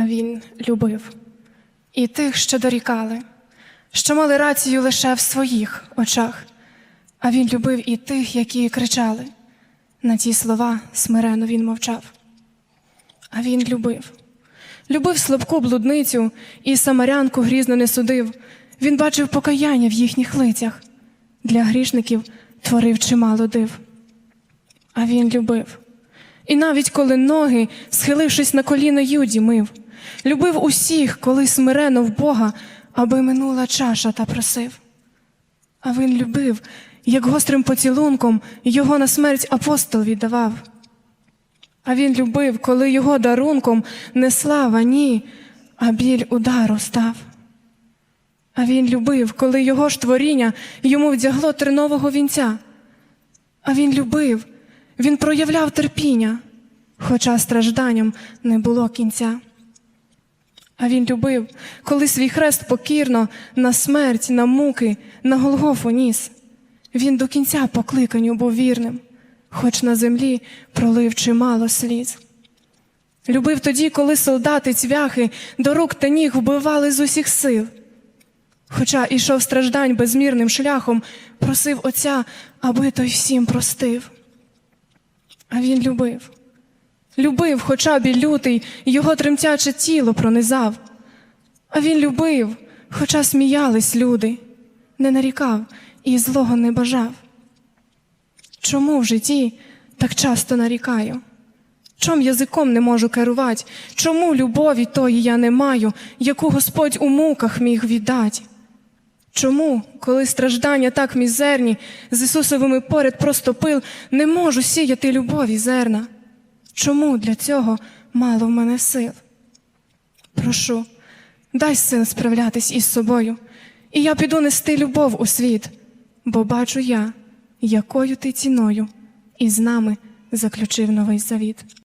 а він любив і тих, що дорікали, що мали рацію лише в своїх очах, а він любив і тих, які кричали. На ті слова смирено він мовчав. А він любив, любив слабку блудницю і самарянку грізно не судив. Він бачив покаяння в їхніх лицях, для грішників творив чимало див. А він любив. І навіть коли ноги, схилившись на коліна юді, мив, любив усіх, коли смирено в Бога, аби минула чаша та просив. А він любив, як гострим поцілунком його на смерть апостол віддавав. А він любив, коли його дарунком не слава, ні, а біль удару став. А він любив, коли його ж творіння йому вдягло тернового вінця. А він любив, він проявляв терпіння, хоча стражданням не було кінця. А він любив, коли свій хрест покірно на смерть, на муки, на Голгофу ніс. Він до кінця покликанню був вірним, хоч на землі пролив чимало сліз. Любив тоді, коли солдати цвяхи до рук та ніг вбивали з усіх сил. Хоча ішов страждань безмірним шляхом, просив Отця, аби той всім простив. А він любив, любив, хоча б і лютий, його тремтяче тіло пронизав. А він любив, хоча сміялись люди, не нарікав і злого не бажав. Чому в житті так часто нарікаю? Чом язиком не можу керувати? Чому любові тої я не маю, яку Господь у муках міг віддать? Чому, коли страждання так мізерні, з Ісусовими поряд просто пил, не можу сіяти любові зерна? Чому для цього мало в мене сил? Прошу, дай сил справлятись із собою, і я піду нести любов у світ, бо бачу я, якою ти ціною із нами заключив новий завіт.